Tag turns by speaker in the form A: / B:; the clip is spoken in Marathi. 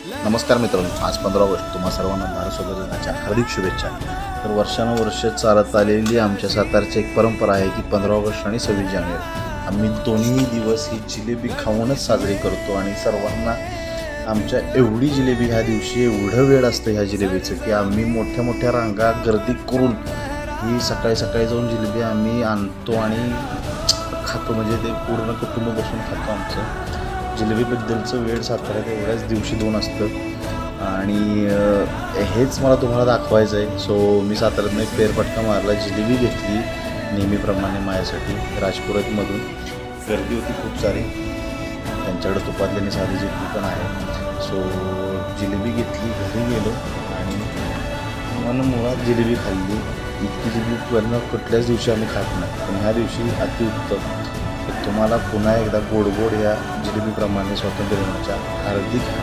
A: नमस्कार मित्रांनो आज पंधरा ऑगस्ट तुम्हा सर्वांना भारत स्वातंत्र्य दिनाच्या हार्दिक शुभेच्छा. तर वर्षानुवर्ष चालत आलेली आमच्या सातारची एक परंपरा आहे की पंधरा ऑगस्ट आणि सव्वीस जानेवारी. आम्ही दोन्ही दिवस ही जिलेबी खाऊनच साजरी करतो आणि सर्वांना आमच्या एवढी जिलेबी ह्या दिवशी एवढं वेळ असतं ह्या जिलेबीचं की आम्ही मोठ्या मोठ्या रांगा गर्दी करून ही सकाळी सकाळी जाऊन जिलेबी आम्ही आणतो आणि खातो. म्हणजे ते पूर्ण कुटुंब बसून खातो आमचं. जिलेबीबद्दलचं वेळ साताऱ्यात एवढ्याच दिवशी दोन असतं. आणि हेच मला तुम्हाला दाखवायचं आहे. सो मी साताऱ्यातनं एक फेरफटका मारला जिलेबी घेतली नेहमीप्रमाणे माझ्यासाठी राजपुरतमधून. गर्दी होती खूप सारी. त्यांच्याकडे तुपातल्याने साधी जिलेबी पण आहे. सो जिलेबी घेतली घरी गेलो आणि मन मुळात जिलेबी खाल्ली. इतकी जिलेबी वरनं कुठल्याच दिवशी आम्ही खात नाही. पण ह्या दिवशी अतिउत्तम. तुम्हाला पुन्हा एकदा गोड गोड या जिलेबीप्रमाणे स्वातंत्र्य दिनाच्या हार्दिक